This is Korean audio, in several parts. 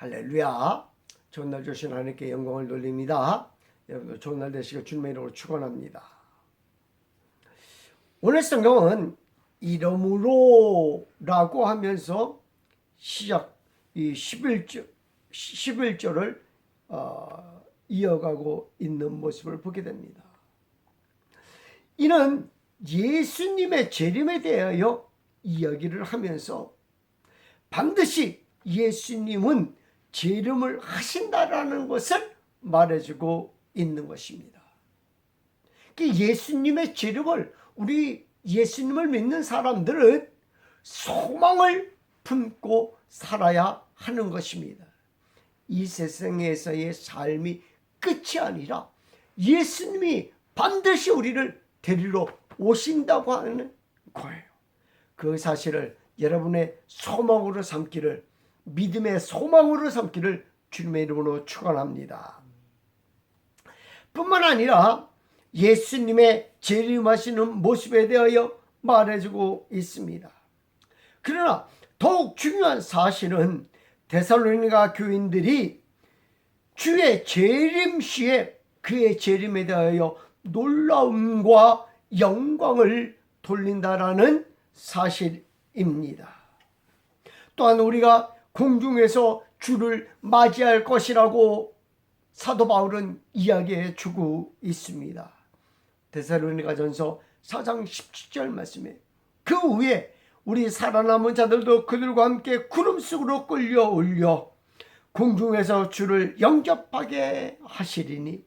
할렐루야. 좋은 날 주신 하나님께 영광을 돌립니다. 여러분들 좋은 날 되시길 주님의 이름으로 축원합니다. 오늘 성경은 이름으로라고 하면서 시작 이 11절 11절을 어, 이어가고 있는 모습을 보게 됩니다. 이는 예수님의 재림에 대하여 이야기를 하면서 반드시 예수님은 재림을 하신다라는 것을 말해주고 있는 것입니다. 그 예수님의 재림을 우리 예수님을 믿는 사람들은 소망을 품고 살아야 하는 것입니다. 이 세상에서의 삶이 끝이 아니라 예수님이 반드시 우리를 데리러 오신다고 하는 거예요. 그 사실을 여러분의 소망으로 삼기를 믿음의 소망으로 삼기를 주님의 이름으로 축원합니다. 뿐만 아니라 예수님의 재림하시는 모습에 대하여 말해주고 있습니다. 그러나 더욱 중요한 사실은 데살로니가 교인들이 주의 재림 시에 그의 재림에 대하여 놀라움과 영광을 돌린다라는 사실입니다. 또한 우리가 공중에서 주를 맞이할 것이라고 사도 바울은 이야기해 주고 있습니다. 데살로니가 전서 4장 17절 말씀에 그 후에 우리 살아남은 자들도 그들과 함께 구름 속으로 끌려 올려 공중에서 주를 영접하게 하시리니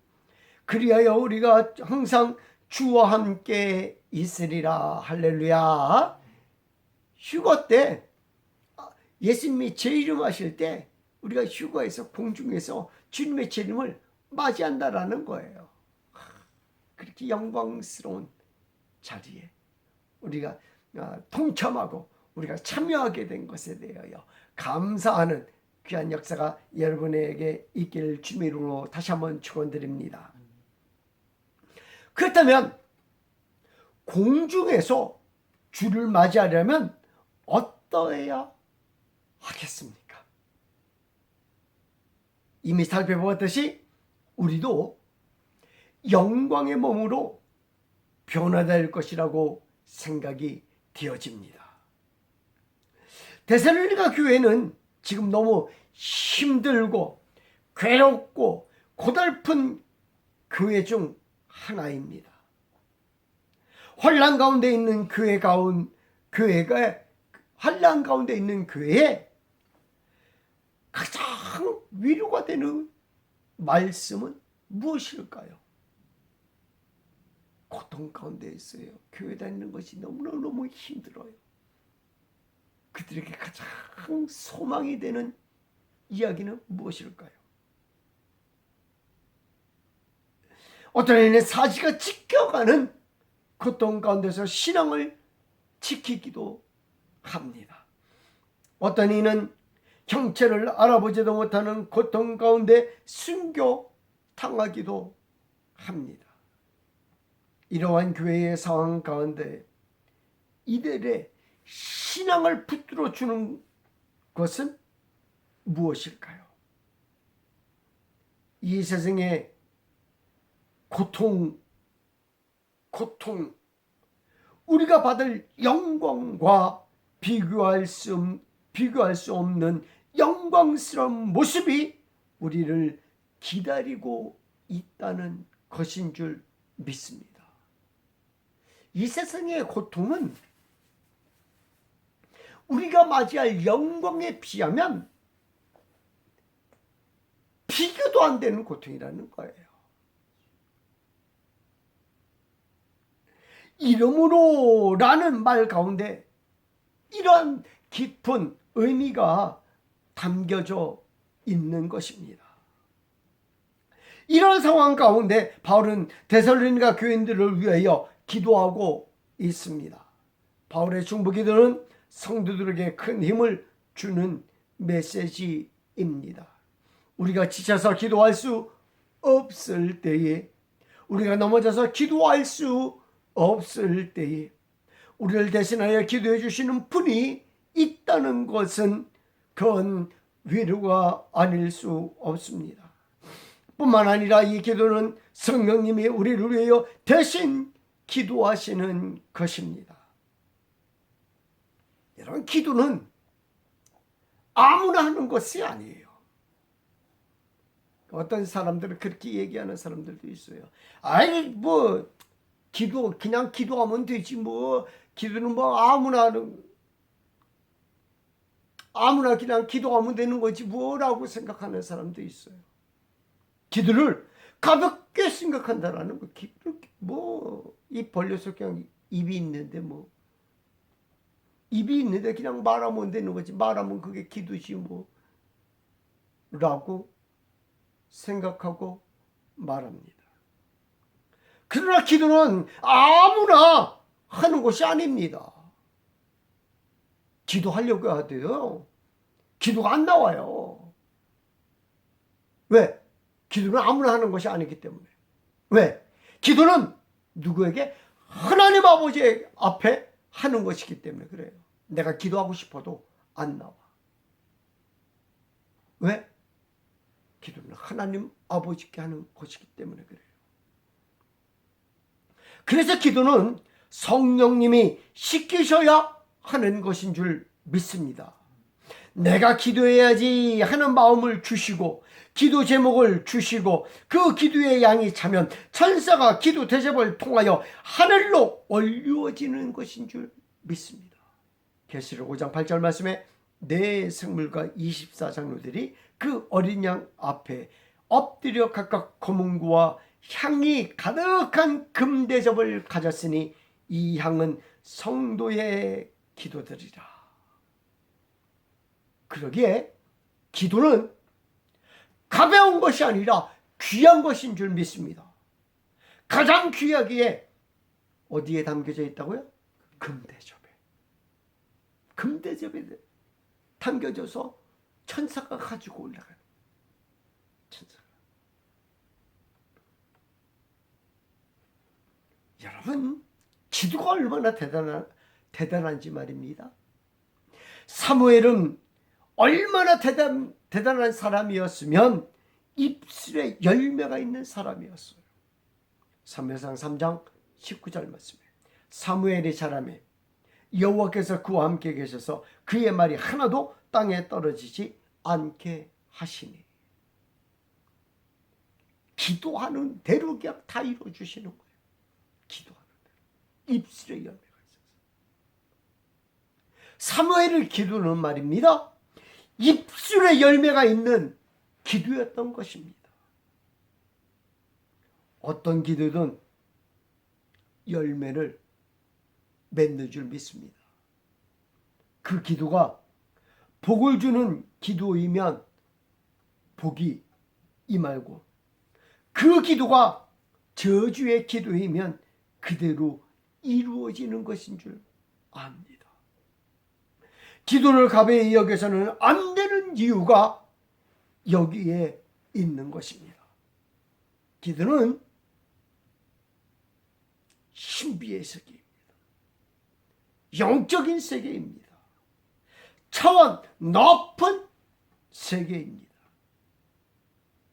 그리하여 우리가 항상 주와 함께 있으리라 할렐루야 휴거 때 예수님이 재림하실 때 우리가 휴거에서 공중에서 주님의 재림을 맞이한다라는 거예요. 그렇게 영광스러운 자리에 우리가 아, 동참하고 우리가 참여하게 된 것에 대하여 감사하는 귀한 역사가 여러분에게 있기를 주미로 다시 한번 축원드립니다. 그렇다면 공중에서 주를 맞이하려면 어떠해야 하겠습니까? 이미 살펴보았듯이 우리도 영광의 몸으로 변화될 것이라고 생각이 되어집니다. 데살로니가 교회는 지금 너무 힘들고 괴롭고 고달픈 교회 중 하나입니다. 혼란 가운데 있는 교회 가운 교회가 환란 가운데 있는 교회에 가장 위로가 되는 말씀은 무엇일까요? 고통 가운데 있어요. 교회 다니는 것이 너무너무 힘들어요. 그들에게 가장 소망이 되는 이야기는 무엇일까요? 어떤 이는 사지가 지켜가는 고통 가운데서 신앙을 지키기도 합니다. 어떤 이는 형체를 알아보지도 못하는 고통 가운데 숨겨 당하기도 합니다. 이러한 교회의 상황 가운데 이들의 신앙을 붙들어 주는 것은 무엇일까요? 이 세상의 고통, 고통, 우리가 받을 영광과 비교할 수, 비교할 수 없는 영광스러운 모습이 우리를 기다리고 있다는 것인 줄 믿습니다. 이 세상의 고통은 우리가 맞이할 영광에 비하면 비교도 안 되는 고통이라는 거예요. 이름으로라는 말 가운데 이러한 깊은 의미가 담겨져 있는 것입니다. 이런 상황 가운데 바울은 데살로니가 교인들을 위하여 기도하고 있습니다. 바울의 중보기도는 성도들에게 큰 힘을 주는 메시지입니다. 우리가 지쳐서 기도할 수 없을 때에 우리가 넘어져서 기도할 수 없을 때에 우리를 대신하여 기도해 주시는 분이 있다는 것은 그건 위로가 아닐 수 없습니다. 뿐만 아니라 이 기도는 성령님이 우리를 위하여 대신 기도하시는 것입니다. 여러분, 기도는 아무나 하는 것이 아니에요. 어떤 사람들은 그렇게 얘기하는 사람들도 있어요. 아이, 뭐, 기도, 그냥 기도하면 되지, 뭐, 기도는 뭐 아무나 하는, 아무나 그냥 기도하면 되는 거지, 뭐라고 생각하는 사람도 있어요. 기도를 가볍게 생각한다라는 거. 기도, 뭐, 입 벌려서 그냥 입이 있는데, 뭐, 입이 있는데 그냥 말하면 되는 거지. 말하면 그게 기도지 뭐. 라고 생각하고 말합니다. 그러나 기도는 아무나 하는 것이 아닙니다. 기도하려고 하도요. 기도가 안 나와요. 왜? 기도는 아무나 하는 것이 아니기 때문에. 왜? 기도는 누구에게? 하나님 아버지 앞에 하는 것이기 때문에 그래요. 내가 기도하고 싶어도 안 나와. 왜? 기도는 하나님 아버지께 하는 것이기 때문에 그래요. 그래서 기도는 성령님이 시키셔야 하는 것인 줄 믿습니다. 내가 기도해야지 하는 마음을 주시고 기도 제목을 주시고 그 기도의 양이 차면 천사가 기도 대접을 통하여 하늘로 올려지는 것인 줄 믿습니다. 계시록 5장 8절 말씀에 네 생물과 24장로들이 그 어린 양 앞에 엎드려 각각 거문구와 향이 가득한 금대접을 가졌으니 이 향은 성도의 기도들이라. 그러기에 기도는 가벼운 것이 아니라 귀한 것인 줄 믿습니다. 가장 귀하기에 어디에 담겨져 있다고요? 금대접에. 금대접에 담겨져서 천사가 가지고 올라가는 천사가. 여러분, 기도가 얼마나 대단한, 대단한지 말입니다. 사무엘은 얼마나 대단, 대단한 사람이었으면 입술에 열매가 있는 사람이었어요. 사무엘상 3장 19절 말씀에 사무엘이 자라매 여호와께서 그와 함께 계셔서 그의 말이 하나도 땅에 떨어지지 않게 하시니 기도하는 대로 그냥 다 이루어 주시는 거예요. 기도하는 대로 열매가 있어서 사무엘을 기도는 말입니다. 입술에 열매가 있는 기도였던 것입니다. 어떤 기도든 열매를 맺는 줄 믿습니다. 그 기도가 복을 주는 기도이면 복이 임하고 그 기도가 저주의 기도이면 그대로 이루어지는 것인 줄 압니다. 기도를 가벼이 여겨서는 안 되는 이유가 여기에 있는 것입니다. 기도는 신비의 세계입니다. 영적인 세계입니다. 차원 높은 세계입니다.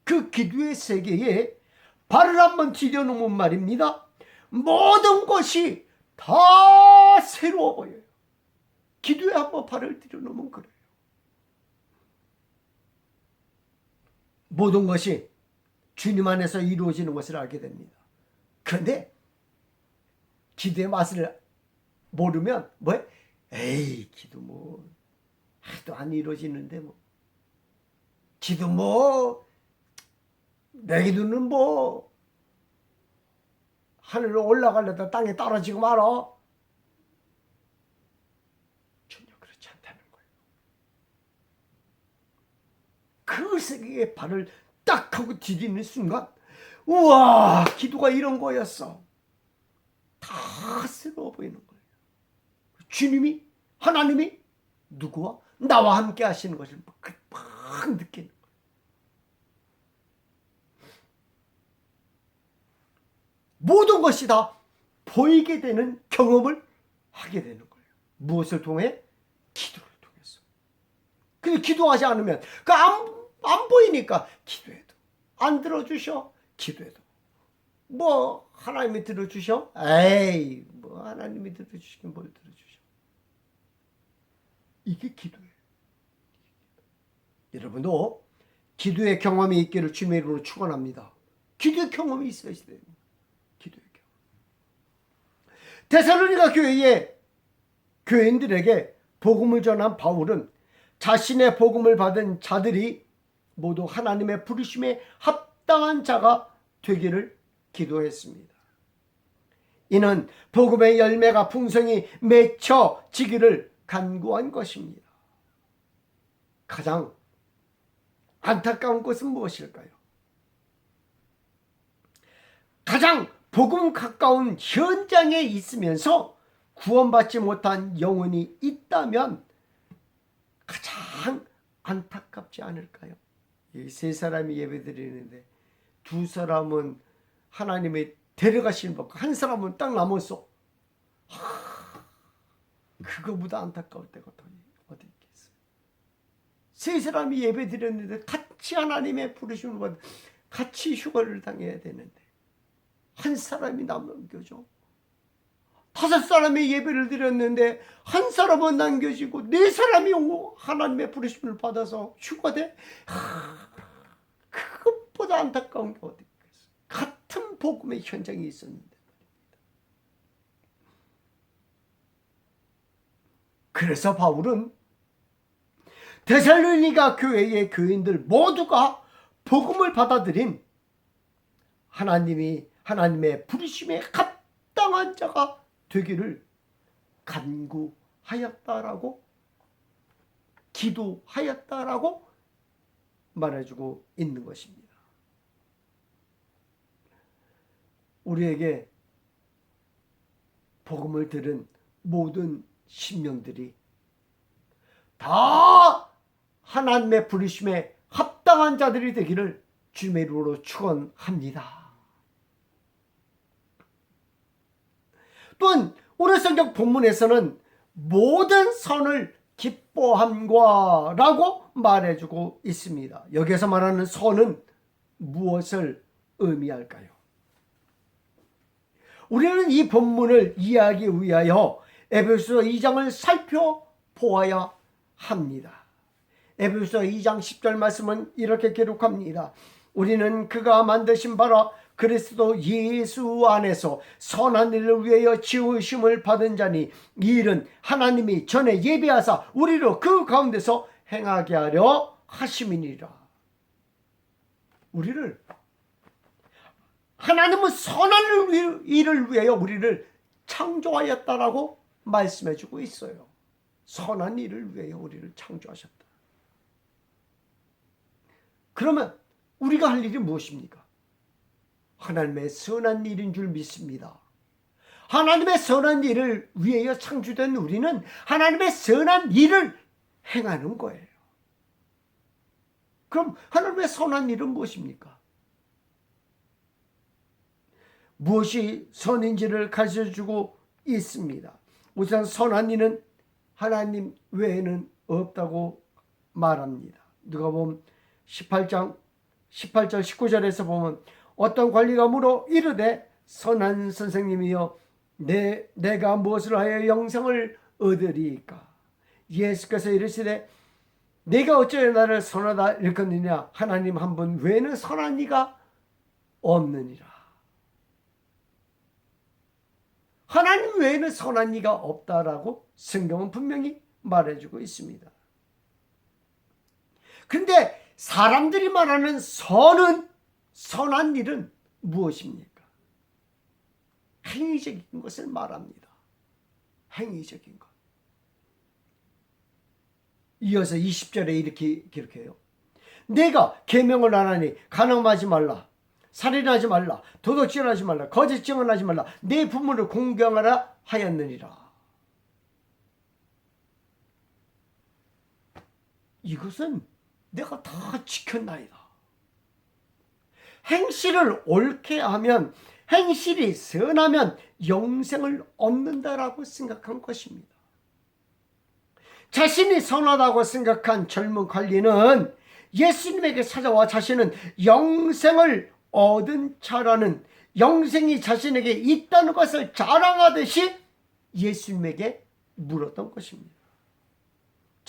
그 기도의 세계에 발을 한번 디뎌놓으면 말입니다. 모든 것이 다 새로워 보여요. 기도에 한번 발을 들여놓으면 그래요. 모든 것이 주님 안에서 이루어지는 것을 알게 됩니다. 그런데 기도의 맛을 모르면 뭐 에이 기도 뭐 하도 안 이루어지는데 뭐 기도 뭐 내 기도는 뭐 하늘로 올라가려다 땅에 떨어지고 말어 전혀 그렇지 않다는 거예요. 그 세계에 발을 딱 하고 디디는 순간 우와 기도가 이런 거였어. 다 새로워 보이는 거예요. 주님이 하나님이 누구와 나와 함께 하시는 것을 막 느끼는 거예요. 모든 것이 다 보이게 되는 경험을 하게 되는 거예요. 무엇을 통해? 기도를 통해서. 근데 기도하지 않으면 그안 안 보이니까 기도해도 안 들어주셔. 기도해도 뭐 하나님이 들어주셔? 에이 뭐 하나님이 들어주시긴 뭘 들어주셔? 이게 기도예요. 여러분도 기도의 경험이 있기를 주님의 이름으로 축원합니다. 기도의 경험이 있어야 돼요. 기도의 경험. 데살로니가 교회의 교인들에게 복음을 전한 바울은 자신의 복음을 받은 자들이 모두 하나님의 부르심에 합당한 자가 되기를 기도했습니다. 이는 복음의 열매가 풍성히 맺혀지기를 간구한 것입니다. 가장 안타까운 것은 무엇일까요? 가장 복음 가까운 현장에 있으면서 구원받지 못한 영혼이 있다면 가장 안타깝지 않을까요? 이세 사람이 예배드리는데 두 사람은 하나님의 데려가시는 법, 한 사람은 딱 남았어. 하, 그거보다 안타까울 때가 더 어디 있겠어요? 세 사람이 예배드렸는데 같이 하나님의 부르심을 받, 같이 휴가를 당해야 되는데 한 사람이 남겨져. 다섯 사람이 예배를 드렸는데 한 사람은 남겨지고 네 사람이 하나님의 부르심을 받아서 휴가돼. 그것보다 안타까운 게 어디 있겠어? 같은 복음의 현장이 있었는데. 그래서 바울은 데살로니가 교회의 교인들 모두가 복음을 받아들인 하나님이 하나님의 부르심에 합당한 자가 되기를 간구하였다라고 기도하였다라고 말해주고 있는 것입니다. 우리에게 복음을 들은 모든 신명들이 다 하나님의 부르심에 합당한 자들이 되기를 이름으로 축원합니다. 또한 오늘 성경 본문에서는 모든 선을 기뻐함과 라고 말해주고 있습니다. 여기서 말하는 선은 무엇을 의미할까요? 우리는 이 본문을 이해하기 위하여 에베소 2장을 살펴보아야 합니다. 에베소 2장 10절 말씀은 이렇게 기록합니다. 우리는 그가 만드신 바라 그리스도 예수 안에서 선한 일을 위하여 지으심을 받은 자니 이 일은 하나님이 전에 예비하사 우리로 그 가운데서 행하게 하려 하심이니라. 우리를 하나님은 선한 일을 위하여 우리를 창조하였다라고 말씀해 주고 있어요. 선한 일을 위하여 우리를 창조하셨다. 그러면 우리가 할 일이 무엇입니까? 하나님의 선한 일인 줄 믿습니다. 하나님의 선한 일을 위하여 창조된 우리는 하나님의 선한 일을 행하는 거예요. 그럼 하나님의 선한 일은 무엇입니까? 무엇이 선인지를 가르쳐 주고 있습니다. 우선 선한 일은 하나님 외에는 없다고 말합니다. 누가 보면 18장 18절 19절에서 보면 어떤 관리가 물어 이르되 선한 선생님이여 내, 내가 무엇을 하여 영생을 얻으리까? 예수께서 이르시되 내가 어찌하여 나를 선하다 일컫느냐? 하나님 한 분 외에는 선한 이가 없느니라. 하나님 외에는 선한 이가 없다라고 성경은 분명히 말해주고 있습니다. 근데 사람들이 말하는 선은 선한 일은 무엇입니까? 행위적인 것을 말합니다. 행위적인 것. 이어서 20절에 이렇게 기록해요. 내가 계명을 안 하니 가늠하지 말라. 살인하지 말라. 도덕질하지 말라. 거짓 증언하지 말라. 내 부모를 공경하라 하였느니라. 이것은 내가 다 지켰나이다. 행실을 옳게 하면 행실이 선하면 영생을 얻는다라고 생각한 것입니다. 자신이 선하다고 생각한 젊은 관리는 예수님에게 찾아와 자신은 영생을 얻은 자라는 영생이 자신에게 있다는 것을 자랑하듯이 예수님에게 물었던 것입니다.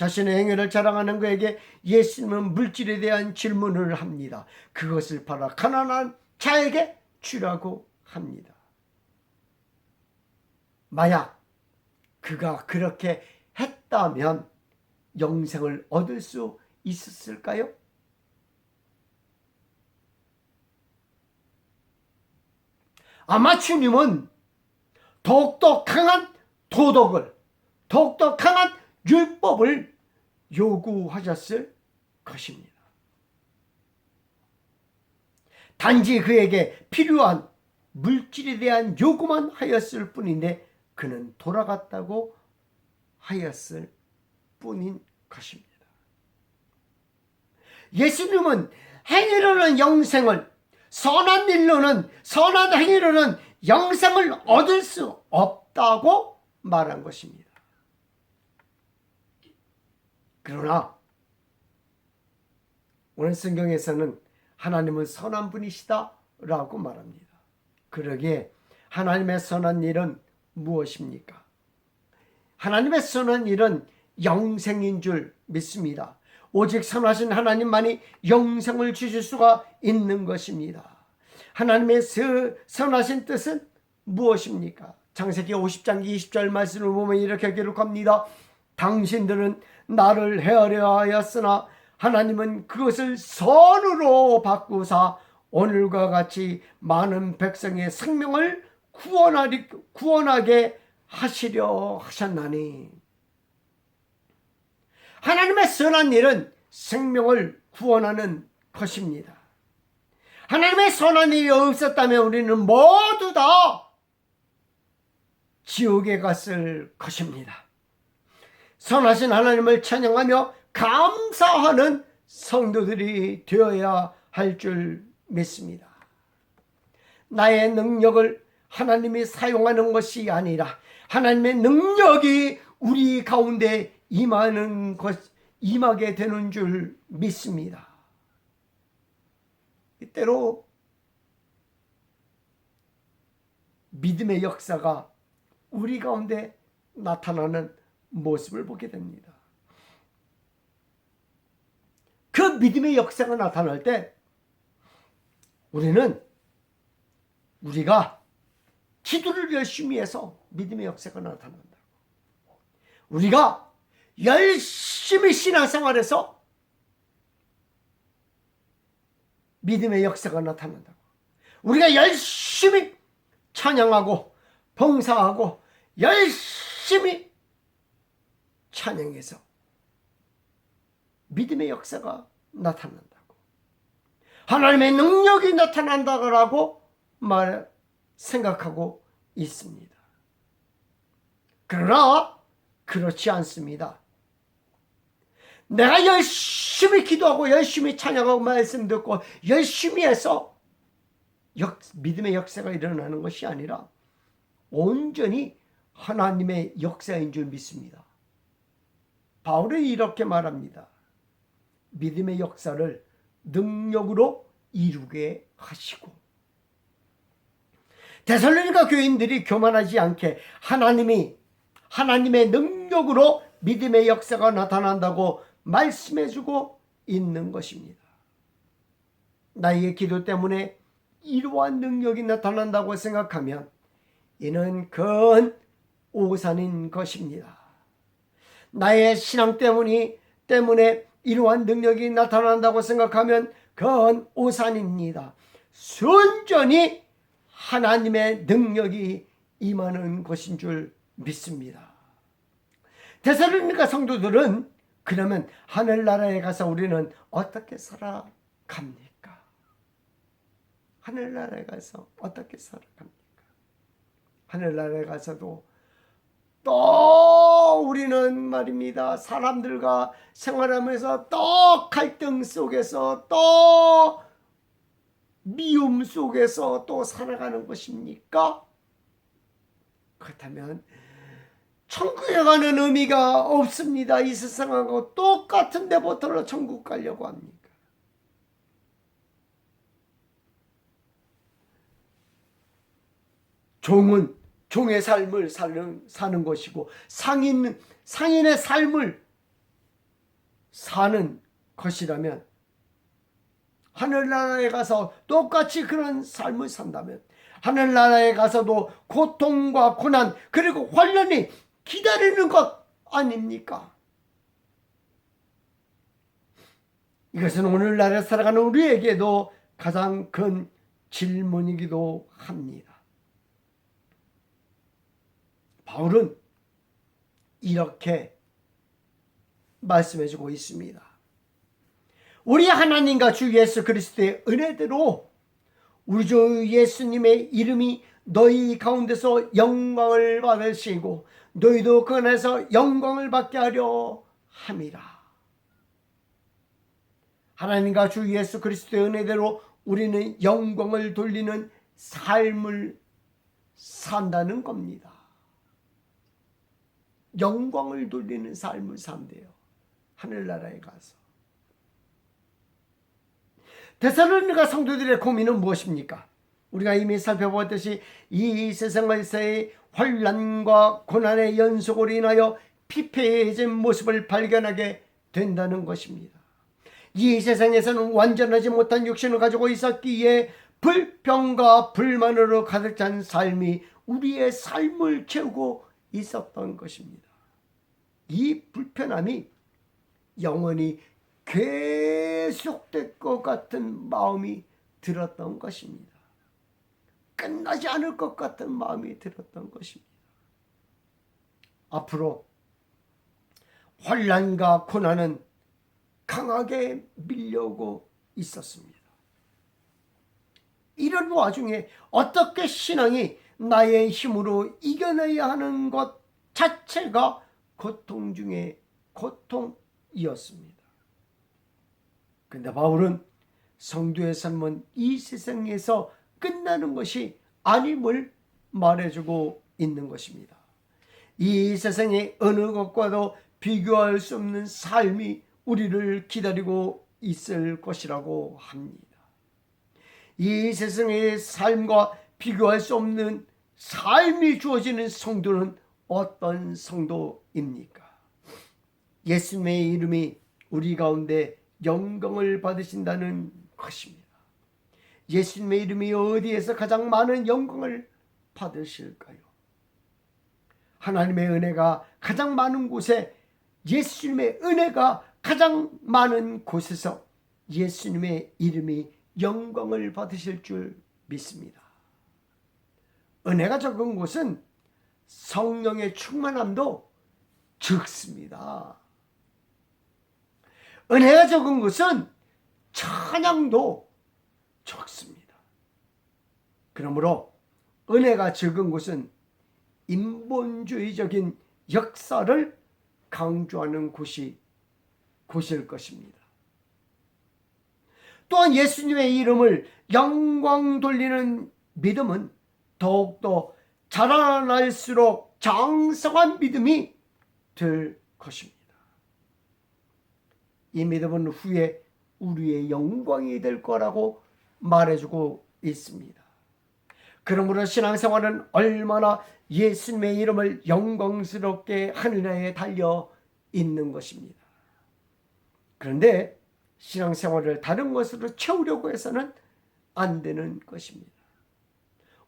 자신의 행위를 자랑하는 그에게 예수님은 물질에 대한 질문을 합니다. 그것을 팔아 가난한 자에게 주라고 합니다. 만약 그가 그렇게 했다면 영생을 얻을 수 있었을까요? 아마 주님은 더욱더 강한 도덕을, 더욱더 강한 율법을 요구하셨을 것입니다. 단지 그에게 필요한 물질에 대한 요구만 하였을 뿐인데 그는 돌아갔다고 하였을 뿐인 것입니다. 예수님은 행위로는 영생을 선한 일로는 선한 행위로는 영생을 얻을 수 없다고 말한 것입니다. 그러나 오늘 성경에서는 하나님은 선한 분이시다 라고 말합니다. 그러기에 하나님의 선한 일은 무엇입니까? 하나님의 선한 일은 영생인 줄 믿습니다. 오직 선하신 하나님만이 영생을 주실 수가 있는 것입니다. 하나님의 선하신 뜻은 무엇입니까? 창세기 50장 20절 말씀을 보면 이렇게 기록합니다. 당신들은 나를 헤아려 하였으나 하나님은 그것을 선으로 바꾸사 오늘과 같이 많은 백성의 생명을 구원하리, 구원하게 하시려 하셨나니 하나님의 선한 일은 생명을 구원하는 것입니다. 하나님의 선한 일이 없었다면 우리는 모두 다 지옥에 갔을 것입니다. 선하신 하나님을 찬양하며 감사하는 성도들이 되어야 할 줄 믿습니다. 나의 능력을 하나님이 사용하는 것이 아니라 하나님의 능력이 우리 가운데 임하는 것, 임하게 되는 줄 믿습니다. 때로 믿음의 역사가 우리 가운데 나타나는 모습을 보게 됩니다. 그 믿음의 역사가 나타날 때 우리는 우리가 기도를 열심히 해서 믿음의 역사가 나타난다. 우리가 열심히 신앙생활해서 믿음의 역사가 나타난다고. 우리가 열심히 찬양하고 봉사하고 열심히 찬양해서 믿음의 역사가 나타난다고. 하나님의 능력이 나타난다고 말 생각하고 있습니다. 그러나 그렇지 않습니다. 내가 열심히 기도하고 열심히 찬양하고 말씀 듣고 열심히 해서 역, 믿음의 역사가 일어나는 것이 아니라 온전히 하나님의 역사인 줄 믿습니다. 바울은 이렇게 말합니다. 믿음의 역사를 능력으로 이루게 하시고 데살로니가 교인들이 교만하지 않게 하나님이 하나님의 능력으로 믿음의 역사가 나타난다고 말씀해주고 있는 것입니다. 나의 기도 때문에 이러한 능력이 나타난다고 생각하면 이는 큰 오산인 것입니다. 나의 신앙 때문이 때문에 이러한 능력이 나타난다고 생각하면 큰 오산입니다. 순전히 하나님의 능력이 임하는 것인 줄 믿습니다. 데살로니가 성도들은 그러면 하늘나라에 가서 우리는 어떻게 살아갑니까? 하늘나라에 가서 어떻게 살아갑니까? 하늘나라에 가서도 또 우리는 말입니다. 사람들과 생활하면서 또 갈등 속에서 또 미움 속에서 또 살아가는 것입니까? 그렇다면 천국에 가는 의미가 없습니다. 이 세상하고 똑같은 데부터 천국 가려고 합니까? 종은 종의 삶을 사는, 사는 것이고 상인 상인의 삶을 사는 것이라면 하늘나라에 가서 똑같이 그런 삶을 산다면 하늘나라에 가서도 고통과 고난 그리고 환란이 기다리는 것 아닙니까? 이것은 오늘날에 살아가는 우리에게도 가장 큰 질문이기도 합니다. 바울은 이렇게 말씀해 주고 있습니다. 우리 하나님과 주 예수 그리스도의 은혜대로 우리 주 예수님의 이름이 너희 가운데서 영광을 받으시고 너희도 그 안에서 영광을 받게 하려 함이라. 하나님과 주 예수 그리스도의 은혜대로 우리는 영광을 돌리는 삶을 산다는 겁니다. 영광을 돌리는 삶을 산대요. 하늘나라에 가서. 데살로니가 성도들의 고민은 무엇입니까? 우리가 이미 살펴보았듯이 이 세상에서의 환란과 고난의 연속으로 인하여 피폐해진 모습을 발견하게 된다는 것입니다. 이 세상에서는 완전하지 못한 육신을 가지고 있었기에 불평과 불만으로 가득 찬 삶이 우리의 삶을 채우고 있었던 것입니다. 이 불편함이 영원히 계속될 것 같은 마음이 들었던 것입니다. 끝나지 않을 것 같은 마음이 들었던 것입니다. 앞으로 환란과 고난은 강하게 밀려오고 있었습니다. 이런 와중에 어떻게 신앙이 나의 힘으로 이겨내야 하는 것 자체가 고통 중에 고통이었습니다. 근데 바울은 성도의 삶은 이 세상에서 끝나는 것이 아님을 말해주고 있는 것입니다. 이 세상의 어느 것과도 비교할 수 없는 삶이 우리를 기다리고 있을 것이라고 합니다. 이 세상의 삶과 비교할 수 없는 삶이 주어지는 성도는 어떤 성도입니까? 예수님의 이름이 우리 가운데 영광을 받으신다는 것입니다. 예수님의 이름이 어디에서 가장 많은 영광을 받으실까요? 하나님의 은혜가 가장 많은 곳에 예수님의 은혜가 가장 많은 곳에서 예수님의 이름이 영광을 받으실 줄 믿습니다. 은혜가 적은 곳은 성령의 충만함도 적습니다. 은혜가 적은 것은 찬양도 적습니다. 그러므로 은혜가 적은 것은 인본주의적인 역사를 강조하는 곳이 곳일 것입니다. 또한 예수님의 이름을 영광 돌리는 믿음은 더욱더 자라날수록 장성한 믿음이 될 것입니다. 이 믿음은 후에 우리의 영광이 될 거라고 말해주고 있습니다. 그러므로 신앙생활은 얼마나 예수님의 이름을 영광스럽게 하느냐에 달려 있는 것입니다. 그런데 신앙생활을 다른 것으로 채우려고 해서는 안 되는 것입니다.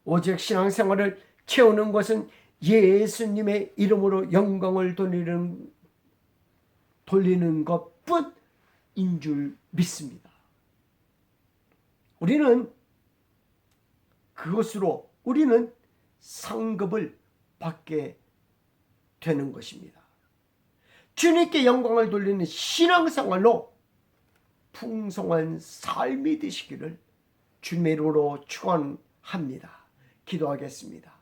오직 신앙생활을 채우는 것은 예수님의 이름으로 영광을 돌리는 돌리는 것뿐인 줄 믿습니다. 우리는 그것으로 우리는 상급을 받게 되는 것입니다. 주님께 영광을 돌리는 신앙생활로 풍성한 삶이 되시기를 주님의 이름으로 축원합니다. 기도하겠습니다.